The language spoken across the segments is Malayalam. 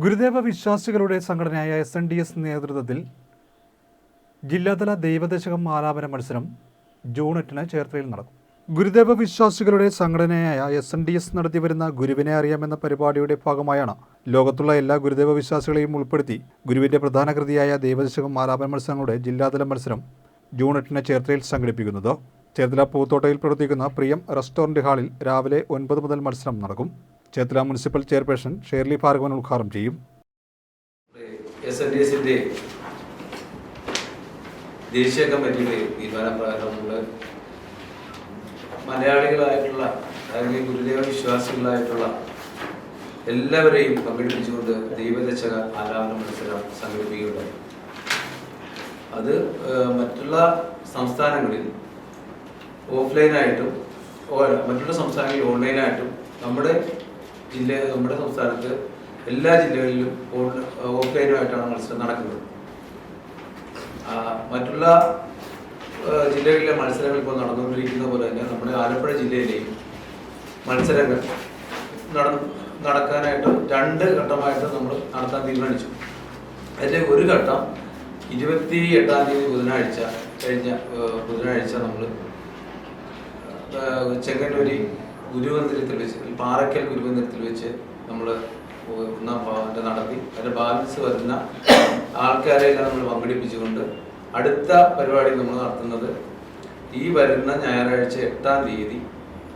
ഗുരുദേവ വിശ്വാസികളുടെ സംഘടനയായ എസ് എൻ ഡി എസ് നേതൃത്വത്തിൽ ജില്ലാതല ദൈവദശകം ആലാപന മത്സരം ജൂൺ എട്ടിന് ചേർത്തലയിൽ നടക്കും. ഗുരുദേവ വിശ്വാസികളുടെ സംഘടനയായ എസ് എൻ ഡി എസ് നടത്തിവരുന്ന ഗുരുവിനെ അറിയാമെന്ന പരിപാടിയുടെ ഭാഗമായാണ് ലോകത്തുള്ള എല്ലാ ഗുരുദേവ വിശ്വാസികളെയും ഉൾപ്പെടുത്തി ഗുരുവിന്റെ പ്രധാന കൃതിയായ ദൈവദശകം ആലാപന മത്സരങ്ങളുടെ ജില്ലാതല മത്സരം ജൂൺ എട്ടിന് ചേർത്തലയിൽ സംഘടിപ്പിക്കുന്നത്. ചേർത്തല പൂത്തോട്ടയിൽ പ്രവർത്തിക്കുന്ന പ്രിയം റെസ്റ്റോറന്റ് ഹാളിൽ രാവിലെ ഒൻപത് മുതൽ മത്സരം നടക്കും. Cherthala municipal chairperson Shirley Bhargavan ഉദ്ഘാടനം ചെയ്യും. എസ് എൻ ഡി എസിന്റെ ദേശീയ കമ്മിറ്റിയുടെ തീരുമാനപ്രകാരമുള്ള മലയാളികളായിട്ടുള്ള അല്ലെങ്കിൽ ഗുരുദേവ വിശ്വാസികളായിട്ടുള്ള എല്ലാവരെയും പങ്കെടുപ്പിച്ചുകൊണ്ട് ദൈവദശക ആരാധന മത്സരം സംഘടിപ്പിക്കുകയുണ്ടായി. അത് മറ്റുള്ള സംസ്ഥാനങ്ങളിൽ ഓഫ്ലൈനായിട്ടും മറ്റുള്ള സംസ്ഥാനങ്ങളിൽ ഓൺലൈനായിട്ടും നമ്മുടെ ജില്ല നമ്മുടെ സംസ്ഥാനത്ത് എല്ലാ ജില്ലകളിലും ഓഫ്ലൈനുമായിട്ടാണ് മത്സരം നടക്കുന്നത്. മറ്റുള്ള ജില്ലകളിലെ മത്സരങ്ങൾ ഇപ്പോൾ നടന്നുകൊണ്ടിരിക്കുന്ന പോലെ തന്നെ നമ്മുടെ ആലപ്പുഴ ജില്ലയിലെയും മത്സരങ്ങൾ നട- നടക്കാനായിട്ട് രണ്ട് ഘട്ടമായിട്ട് നമ്മൾ നടത്താൻ തീരുമാനിച്ചു. അതിലെ ഒരു ഘട്ടം ഇരുപത്തി എട്ടാം തീയതി ബുധനാഴ്ച കഴിഞ്ഞ ബുധനാഴ്ച നമ്മൾ ചെങ്ങന്നൂരി ഗുരുവന്ദിരത്തിൽ വെച്ച് പാറയ്ക്കൽ ഗുരുവന്ദിരത്തിൽ വെച്ച് നമ്മൾ ഒന്നാം ഭാഗം നടത്തി അതിന്റെ ബാലൻസ് വരുന്ന ആൾക്കാരെയെല്ലാം നമ്മൾ പങ്കെടുപ്പിച്ചുകൊണ്ട് അടുത്ത പരിപാടി നമ്മൾ നടത്തുന്നത് ഈ വരുന്ന ഞായറാഴ്ച എട്ടാം തീയതി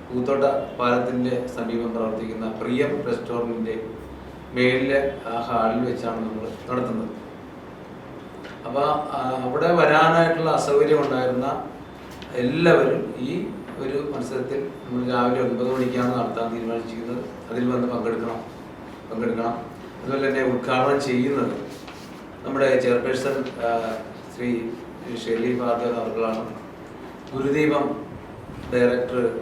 പൂത്തോട്ട പാലത്തിന്റെ സമീപം പ്രവർത്തിക്കുന്ന പ്രിയം റെസ്റ്റോറന്റിന്റെ മേലിലെ ആ ഹാളിൽ വെച്ചാണ് നമ്മൾ നടത്തുന്നത്. അപ്പോൾ അവിടെ വരാനായിട്ടുള്ള അസൗകര്യം ഉണ്ടായിരുന്ന എല്ലാവരും ഈ ഒരു മത്സരത്തിൽ നമ്മൾ രാവിലെ ഒൻപത് മണിക്കാണ് നടത്താൻ തീരുമാനിച്ചിരിക്കുന്നത്. അതിൽ വന്ന് പങ്കെടുക്കണം. പങ്കെടുക്കണം. അതുപോലെ തന്നെ ഉദ്ഘാടനം ചെയ്യുന്നത് നമ്മുടെ ചെയർപേഴ്സൺ ശ്രീ ഷെലി ഭാർഗവൻ അവർകളാണ്. ഗുരുദീപം ഡയറക്ടർ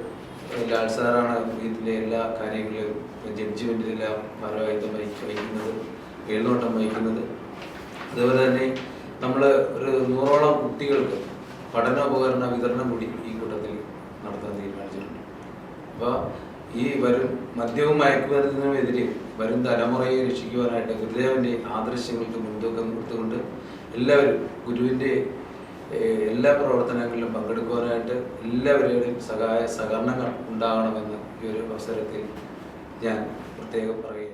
ലാൽ സാറാണ് ഇതിന്റെ എല്ലാ കാര്യങ്ങളിലും ജഡ്ജ്മെന്റിലെല്ലാം ഭാരവാഹിത്വം വഹിക്ക- വഹിക്കുന്നത് മേൽനോട്ടം വഹിക്കുന്നത്. അതുപോലെ തന്നെ നമ്മൾ ഒരു നൂറോളം കുട്ടികൾക്ക് പഠനോപകരണ വിതരണം കൂടി ഈ കൂട്ടത്തിൽ നടത്താൻ തീരുമാനിച്ചിട്ടുണ്ട്. അപ്പോൾ ഈ വരും മദ്യവും മയക്കുമരുന്നിനുമെതിരെ വരും തലമുറയെ രക്ഷിക്കുവാനായിട്ട് ഗുരുദേവന്റെ ആദർശങ്ങൾക്ക് മുൻതൂക്കം കൊടുത്തുകൊണ്ട് എല്ലാവരും ഗുരുവിന്റെ എല്ലാ പ്രവർത്തനങ്ങളിലും പങ്കെടുക്കുവാനായിട്ട് എല്ലാവരുടെയും സഹായ സഹകരണങ്ങൾ ഉണ്ടാകണമെന്ന് ഈ ഒരു അവസരത്തിൽ ഞാൻ പ്രത്യേകം പറയുകയാണ്